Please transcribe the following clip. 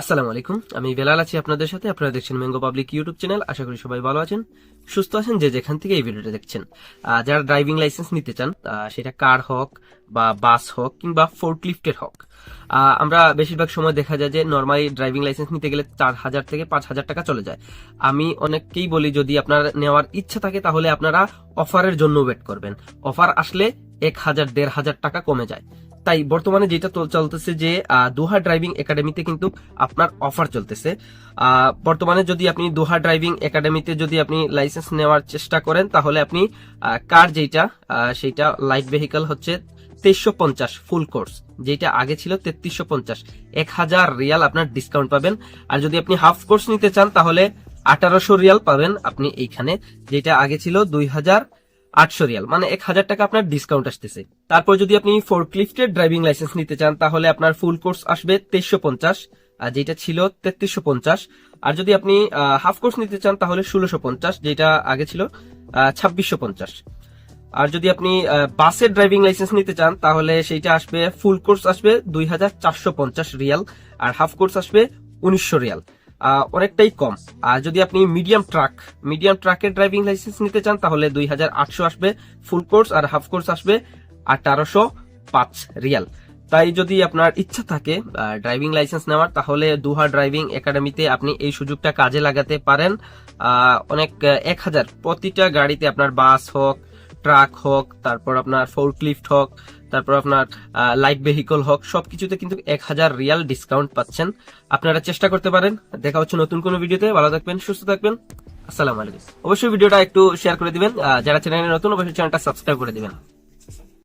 আসসালামু আলাইকুম। আমি বেলাল আছি আপনাদের সাথে। আপনারা দেখছেন ম্যাঙ্গো পাবলিক ইউটিউব চ্যানেল আশা করি সবাই ভালো আছেন, সুস্থ আছেন, যে যেখান থেকে এই ভিডিওটা দেখছেন। যারা ড্রাইভিং লাইসেন্স নিতে চান সেটা কার হোক বা বাস হোক কিংবা ফোর্ট লিফটের হোক আমরা বেশিরভাগ সময় দেখা যায় যে নর্মালি ড্রাইভিং লাইসেন্স নিতে গেলে চার হাজার থেকে পাঁচ হাজার টাকা চলে যায়। আমি অনেককেই বলি, যদি আপনার নেওয়ার ইচ্ছা থাকে, তাহলে আপনারা অফারের জন্য ওয়েট করবেন। অফার আসলে এক হাজার, দেড় হাজার টাকা কমে যায়। তাই বর্তমানে যেটা চলতেছে যে দোহা ড্রাইভিং একাডেমিতে কিন্তু আপনার অফার চলতেছে। বর্তমানে যদি আপনি দোহা ড্রাইভিং একাডেমিতে যদি আপনি লাইসেন্স নেওয়ার চেষ্টা করেন, তাহলে আপনি কার যেটা সেইটা লাইট ভেহিকল হচ্ছে তেইশশো পঞ্চাশ ফুল কোর্স যেটা আগে ছিল তেত্রিশশো পঞ্চাশ। এক হাজার রিয়াল আপনার ডিসকাউন্ট পাবেন। আর যদি আপনি হাফ কোর্স নিতে চান, তাহলে আঠারোশো রিয়াল পাবেন আপনি এইখানে। যেটা আগে ছিল দুই হাজার আটশো রিয়াল মানে এক হাজার টাকা আপনার ডিসকাউন্ট আসতেছে। তারপর যদি আপনি ফোরক্লিফটের ড্রাইভিং লাইসেন্স নিতে চান, তাহলে আপনার ফুল কোর্স আসবে তেইশশো পঞ্চাশ, আর যেটা ছিল তেত্রিশশো পঞ্চাশ, আর যদি আপনি হাফ কোর্স নিতে চান, তাহলে ষোলোশো পঞ্চাশ, যেটা আগে ছিল ছাব্বিশশো পঞ্চাশ। আর যদি আপনি বাসের ড্রাইভিং লাইসেন্স নিতে চান, তাহলে সেইটা আসবে ফুল কোর্স আসবে দুই হাজার চারশো পঞ্চাশ রিয়াল, আর হাফ কোর্স আসবে উনিশশো রিয়াল। অনেকটাই কম। আর যদি আপনি মিডিয়াম ট্রাক মিডিয়াম ট্রাকের ড্রাইভিং লাইসেন্স নিতে চান, তাহলে দুই হাজার আটশো আসবে ফুল কোর্স আর হাফ কোর্স আসবে আঠারোশো পাঁচ রিয়াল। তাই যদি আপনার ইচ্ছা থাকে ড্রাইভিং লাইসেন্স নেওয়ার, তাহলে দুহা ড্রাইভিং একাডেমিতে আপনি এই সুযোগটা কাজে লাগাতে পারেন। অনেক এক হাজার প্রতিটা গাড়িতে আপনার বাস হোক ট্রাক হোক, তারপর আপনার ফোরক্লিফট হোক, তারপর আপনার লাইট ভেহিকল হোক, সবকিছুতে কিন্তু এক হাজার রিয়াল ডিসকাউন্ট পাচ্ছেন। আপনারা চেষ্টা করতে পারেন। দেখা হচ্ছে নতুন কোনো ভিডিওতে। ভালো থাকবেন, সুস্থ থাকবেন। আসসালামু আলাইকুম। অবশ্যই ভিডিওটা একটু শেয়ার করে দিবেন। যারা চ্যানেলে নতুন, অবশ্যই চ্যানেলটা সাবস্ক্রাইব করে দিবেন।